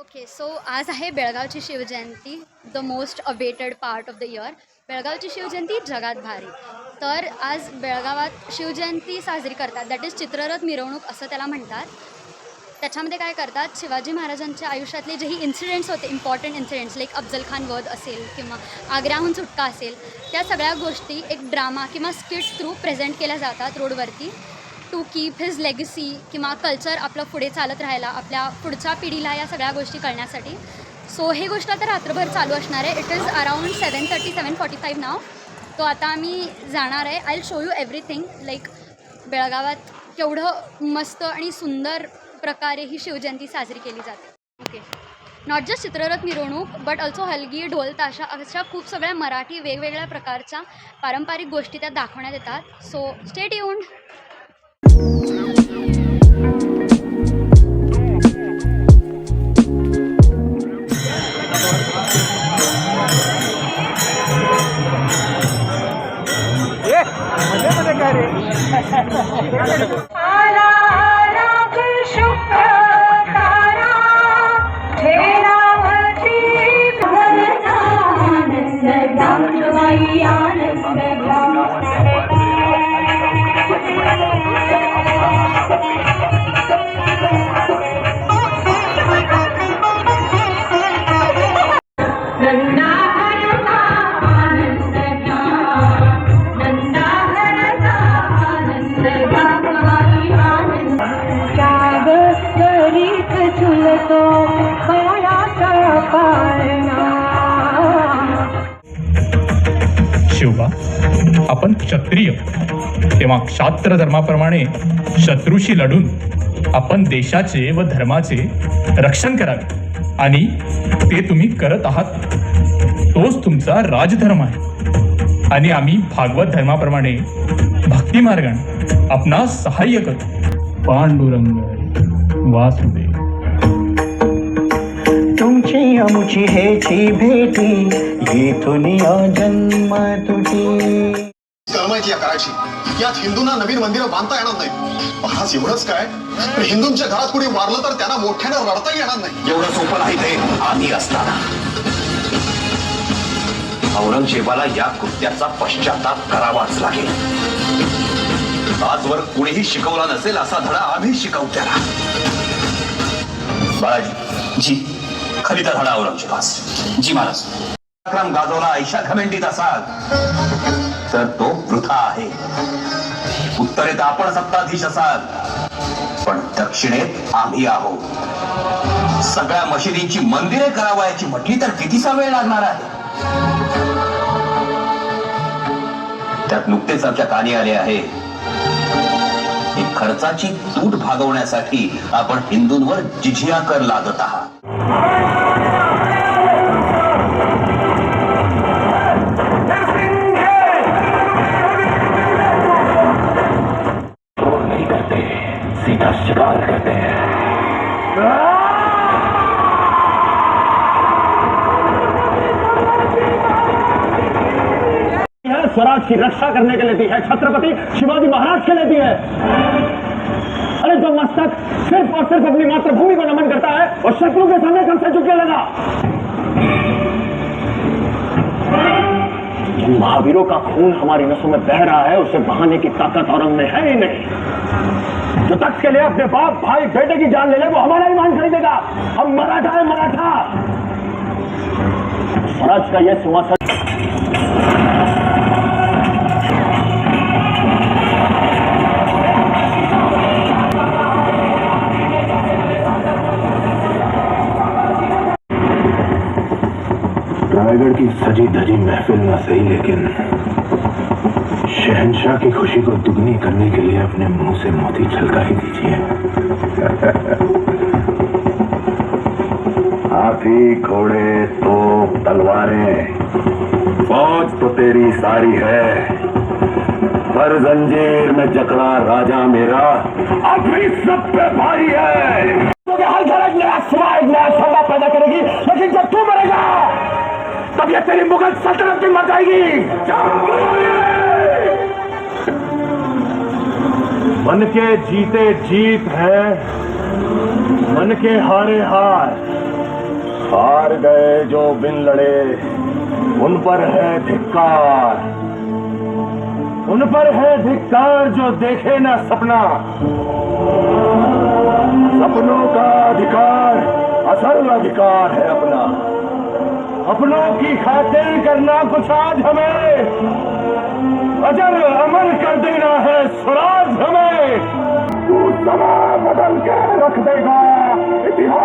Okay so आज आहे बेळगावची Shivjayanti the most awaited part of the year बेळगावची Shivjayanti जगात भारी. तर आज बेळगावात शिवजयंती साजरी करतात. दॅट इज चित्ररथ मिरवणूक असं त्याला म्हणतात. त्याच्यामध्ये काय करतात? शिवाजी महाराजांच्या आयुष्यातले जेही इन्सिडेंट्स होते important incidents like Afzal Khan वध असेल किंवा आग्र्याहून सुटका असेल त्या सगळ्या गोष्टी एक ड्रामा किंवा स्किट थ्रू प्रेझेंट केल्या जातात रोडवरती. टू कीप हिज लेगसी किंवा कल्चर आपलं पुढे चालत राहायला आपल्या पुढच्या पिढीला या सगळ्या गोष्टी कळण्यासाठी सो हे गोष्ट आता रात्रभर चालू असणार आहे. It is around seven thirty seven forty five नाव तो आता आम्ही जाणार आहे. I show you everything like बेळगावात केवढं मस्त आणि सुंदर प्रकारे ही शिवजयंती साजरी केली जाते. ओके नॉट जस्ट चित्ररथ मिरवणूक बट ऑल्सो हलगी ढोल ताशा अशा खूप सगळ्या मराठी वेगवेगळ्या प्रकारच्या पारंपरिक गोष्टी त्या दाखवण्यात येतात. सो स्टेट येऊन Thank you. शिवबा आपण क्षत्रिय. तेव्हा क्षात्र धर्माप्रमाणे शत्रूशी लढून आपण देशाचे व धर्माचे रक्षण करावे. आणि ते तुम्ही करत आहात. तोच तुमचा राजधर्म आहे. आणि आम्ही भागवत धर्माप्रमाणे भक्ती मार्गाने आपणास सहाय्य करतो. पांडुरंग वासुदेव. आमची हेची भेटी येथून या जन्म तुटी. या करायची. यात हिंदूंना नवीन मंदिरं बांधता येणार नाही महाराज एवढंच काय? हिंदूंच्या घरात कुणी वारलं तर त्यांना मोठ्यानं रडता येणार नाही. एवढं सोपं नाही ते. आधी असताना. औरंगजेबाला या कृत्याचा पश्चाताप करावाच लागेल. आजवर कुणीही शिकवला नसेल असा धडा आम्ही शिकवू त्याला. बाळाजी जी खरीदा धडा औरंगजेबास जी महाराज पराक्रम गाजवला ऐशा घमेंडीत असाल. तर तो वृथा आहे. उत्तरेत आपण सत्ताधीश असाल. पण दक्षिणेत आम्ही आहोत. सगळ्या मशिदींची मंदिरे करावयाची म्हटली तर कितीसा वेळ लागणार आहे? त्यात नुकतेच आमच्या कानी आले आहे. खर्चाची तूट भागवण्यासाठी आपण हिंदूंवर जिझिया कर लादत आहात. सीधा शिकार करते हैं। स्वराज की रक्षा करने के लिए दी है, छत्रपति शिवाजी महाराज के लिए दी है। अरे जो मस्तक सिर्फ़ और सिर्फ़ अपनी मातृभूमि को नमन करता है, और शत्रु के सामने कब से झुकने लगा। महावीरों का खून हमारी नसों में बह रहा है, उसे बहाने की ताकत और में है ही नहीं। जो तक के लिए अपने बाप, भाई, बेटे की जान ले ले, वो हमारा ईमान खरीदेगा। हम मराठा है, मराठा। स्वराज का यह सिंहासन रायगढ़ की सजी धजी महफिल ना सही लेकिन शहनशाह की खुशी को दुगनी करने के लिए अपने मुँह से मोती छलका ही दीजिए। हाथी घोड़े तो तलवारें फौज तो तेरी सारी है। पर जंजीर में जकड़ा राजा मेरा अभी सब पे भारी है। क्योंकि हर घर तेरी मुगल सल्तनत भी मर जाएगी। मन के जीते जीत है, मन के हारे हार। हार गए जो बिन लड़े, उन पर है धिक्कार। उन पर है धिक्कार जो देखे ना सपना। सपनों का अधिकार असल अधिकार है अपना। अपनों की खातिर करना कुछ आज हमें। अजर अमर कर देना है स्वराज हमें। तू समा बदल के रख देगा इतिहास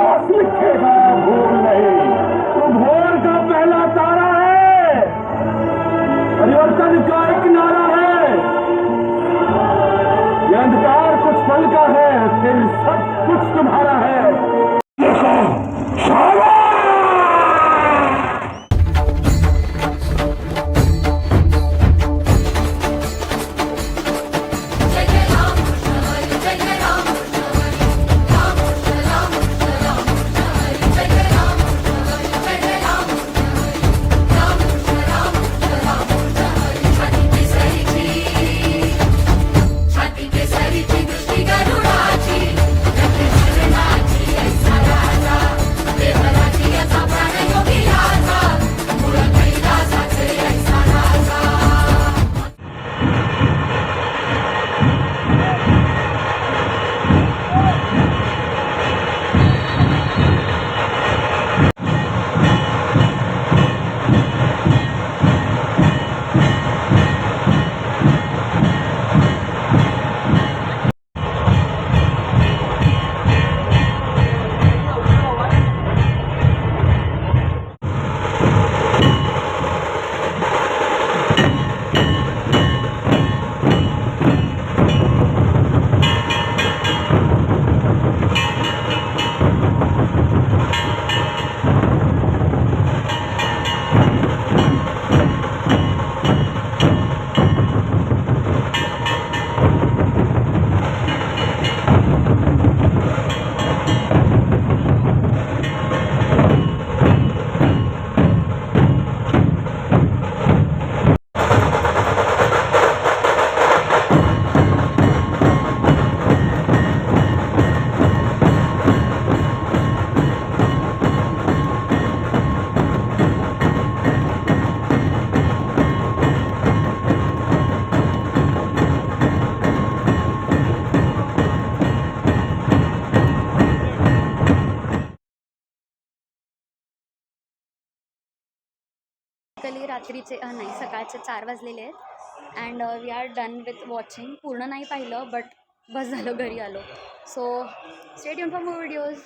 कली रात्रीचे नाही सकाळचे चार वाजलेले आहेत. And we are done with watching पूर्ण नाही पाहिलं बट बस झालं घरी आलो. सो स्टेट युन फॉर मोर व्हिडिओज